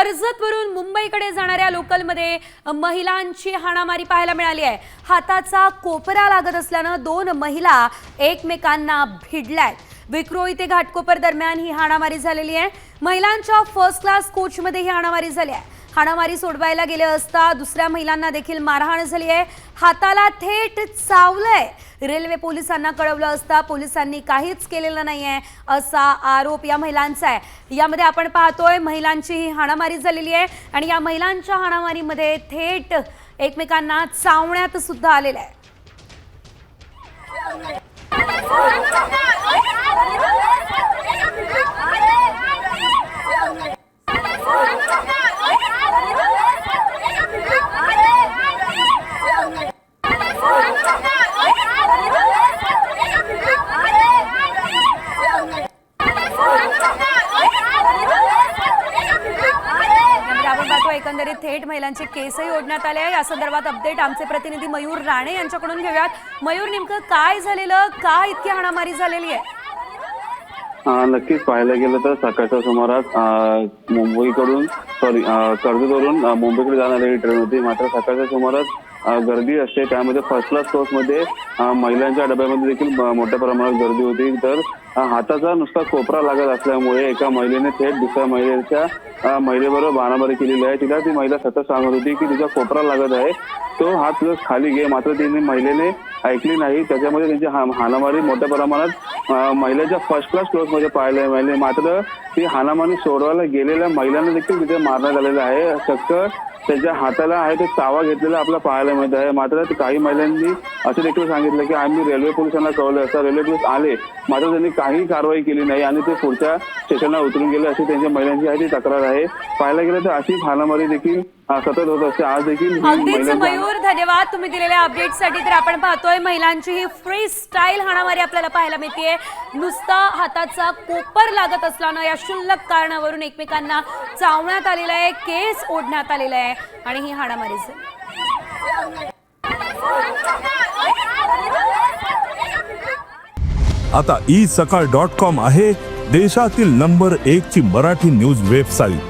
कर्जतवरून मुंबईकडे जाणाऱ्या लोकलमध्ये महिलांची हाणामारी पाहायला मिळाली आहे. हाताचा कोपरा लागत असल्यानं दोन महिला एकमेकांना भिडल्यात. विक्रोळी ते घाटकोपर दरम्यान ही हाणामारी झालेली आहे. महिलांच्या फर्स्ट क्लास कोचमध्ये ही हाणामारी झाली आहे. हाणामारी सोडवायला गेले असता दुसऱ्या महिलांना देखील मारहाण झाली आहे. हाताला थेट चावलंय. रेल्वे पोलिसांना कळवलं असता पोलिसांनी काहीच केलेलं नाहीये असा आरोप या महिलांचा आहे. यामध्ये आपण पाहतोय महिलांची ही हाणामारी झालेली आहे आणि या महिलांच्या हाणामारीमध्ये थेट एकमेकांना चावण्यात सुद्धा आलेलं आहे. एकंदरीत थेट महिलांचे केसही ओढण्यात आले आहे. या संदर्भात अपडेट आमचे प्रतिनिधी मयूर राणे यांच्याकडून घेऊयात. मयूर नेमकं काय झालेलं? का इतकी हाणामारी झालेली आहे? नक्कीच पाहायला गेलं तर सकाळच्या सुमारास मुंबईकडून सॉरी कर्जतवरून मुंबईकडे जाणारी ही ट्रेन होती. मात्र सकाळच्या सुमारास गर्दी असते. त्यामध्ये फर्स्ट क्लास कोचमध्ये महिलांच्या डब्यामध्ये देखील मोठ्या प्रमाणात गर्दी होती. तर हाताचा नुसता कोपरा लागत असल्यामुळे एका महिलेने थेट दुसऱ्या महिलेच्या महिलेबरोबर बाणाबारी केलेली आहे. तिला ती महिला सतत सांगत होती की तिचा कोपरा लागत आहे. तो हात तुझा खाली घे. मात्र तिने महिलेने ऐकली नाही. त्याच्यामध्ये त्यांची हा- हाणामारी मोठ्या प्रमाणात महिलेच्या फर्स्ट क्लास क्लोजमध्ये पाहायला मिळाली म्हणजे मात्र ती हानामाने सोडवायला गेलेल्या महिलांना देखील तिथे मारण्यात आलेलं आहे. चक्क त्याच्या हाताला आहे ते चावा घेतलेला आपल्याला पाहायला मिळत आहे. मात्र काही महिलांनी असं देखील सांगितलं की आम्ही रेल्वे पोलिसांना कळवलं. असता रेल्वे पोलीस आले मात्र त्यांनी काही कारवाई केली नाही आणि ते पुढच्या स्टेशनला उतरून गेले अशी त्यांच्या महिलांची आहे ती तक्रार आहे. पाहायला गेलं तर अशी हाणामारी देखील सतत होत असते. आज देखील अगदीच मयूर धन्यवाद. तुम्ही दिलेल्या अपडेटसाठी तर आपण पाहतोय महिलांची ही फ्री स्टाईल हाणामारी आपल्याला पाहायला मिळते नुसता हाताचा कोपर लागत असल्यानं या क्षुल्लक कारणावरून एकमेकांना चावण्यात आलेलं आहे केस ओढण्यात आलेला आहे आणि ही हाणामारी आता ई सकाळ डॉट कॉम आहे देशातील नंबर एक ची मराठी न्यूज वेबसाईट